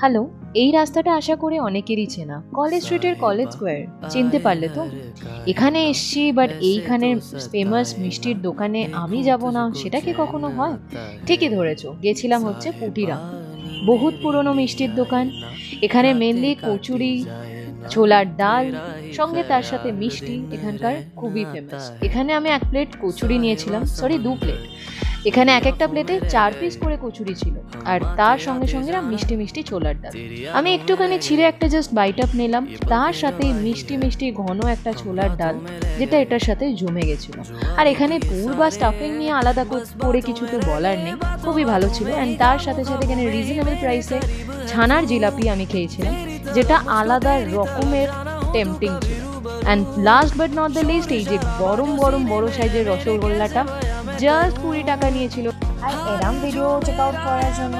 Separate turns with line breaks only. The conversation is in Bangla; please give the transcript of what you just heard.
হ্যালো, এই রাস্তাটা আশা করে অনেকেরই চেনা। কলেজ স্ট্রিটের কলেজ স্কোয়ার চিনতে পারলে তো? এখানে এসছি বাট এইখানের ফেমাস মিষ্টির দোকানে আমি যাব না, সেটা কি কখনো হয়? ঠিকই ধরেছো, গেছিলাম হচ্ছে পুটিরা। বহুত পুরনো মিষ্টির দোকান। এখানে মেনলি কচুরি, ছোলার ডাল, সঙ্গে তার সাথে মিষ্টি, এখানকার খুবই ফেমাস এখানে আমি এক প্লেট কচুরি নিয়েছিলাম সরি দু প্লেট এখানে এক একটা প্লেটে চার পিস করে কচুরি ছিল, আর তার সঙ্গে সঙ্গে না মিষ্টি মিষ্টি ছোলার ডাল আমি একটুখানি ছিঁড়ে একটা জাস্ট বাইট আপ নিলাম, তার সাথে মিষ্টি মিষ্টি ঘন একটা ছোলার ডাল, যেটা এটার সাথে জমে গেছিল। আর এখানে পুর বা স্টাফিং নিয়ে আলাদা করে কিছু তো বলার নেই, খুবই ভালো ছিল অ্যান্ড তার সাথে সাথে এখানে রিজনেবল প্রাইসে ছানার জিলাপি আমি খেয়েছিলাম, যেটা আলাদা রকমের টেম্পটিং ছিল। And last but not the list এই যে গরম গরম, বড় সাইজের রসগোল্লাটা জাস্ট কুড়ি টাকা নিয়েছিল।
আর এরম ভিডিও চেক আউট করার জন্য